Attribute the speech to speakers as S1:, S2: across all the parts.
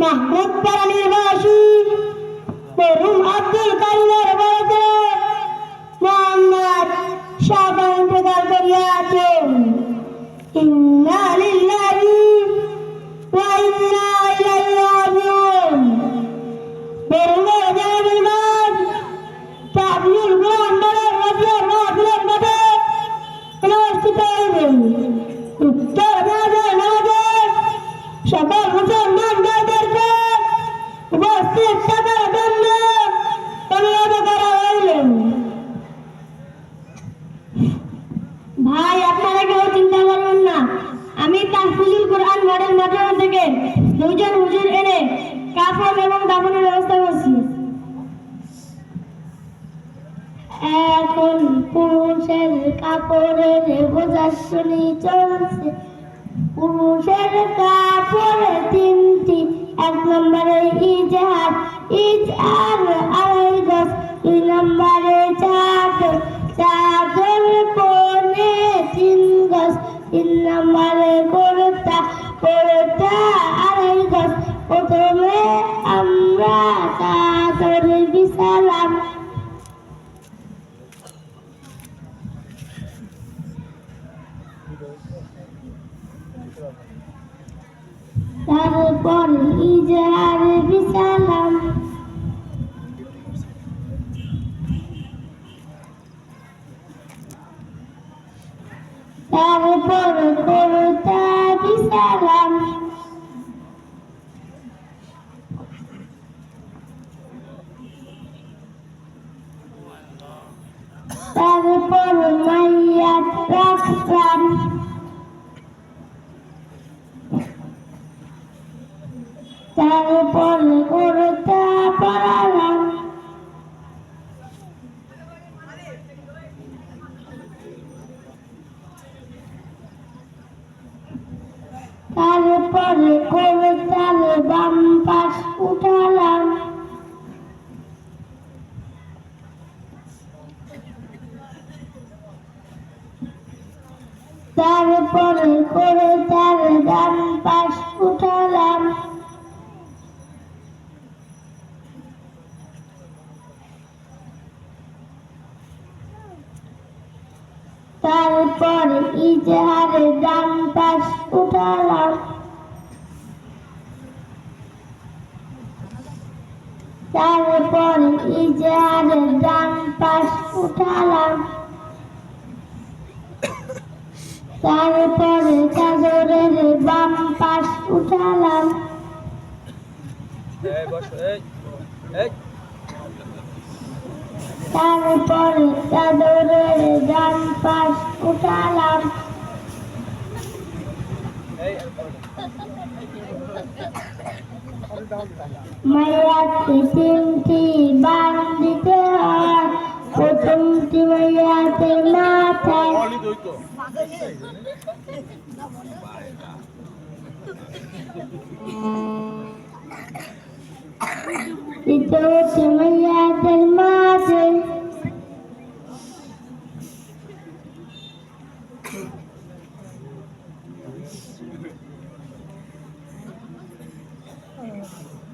S1: মাহমুদ পারানির বাসী মরুম আব্দুল কারিমের বাড়িতে মোহাম্মদ শাহবান ইন্তেকাল করিয়াছেন। ইন্না লিল্লাহি ওয়া উত্তর এখন পুরুষের কাপড়ের প্রদর্শনী চলছে। পুরুষের কাপড়ে তিনটি, এক নম্বরে ইজহার ইজহার আড়াই গজ, দুই নম্বরে চাদর চাদর পরে তিন গজ, তিন নম্বরে কুর্তা কুর্তা আড়াই গজ। প্রথমে আমরা চাদর বিছালাম তারপর ইজহার বিছালাম। তারপর করতা বিছালাম। তারপর মাইয়া রাখলাম তারপর করতে পারলাম। তারপরে করতাল বাম পাশ উঠালাম ইজহারের ডান পাশ উঠালাম। তারপর ইজহারের ডান পাশ উঠালাম। তারপরে চাদরের বাম পাশ উঠালাম। তারপরে চাদরের ডান পাশ উঠালাম।
S2: এই
S1: মাইয়াকে তিনটি বান দিতে হয় প্রথমটি মাইয়াতে মাথায় দ্বিতীয়টি মাইয়াদের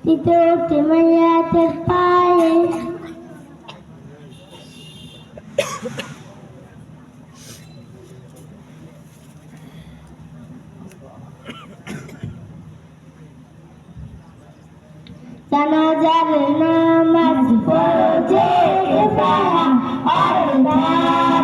S1: তৃতীয়টি মাইয়াদের পায়ে জানাজার নামাজ পড়ে পায়া আর ধার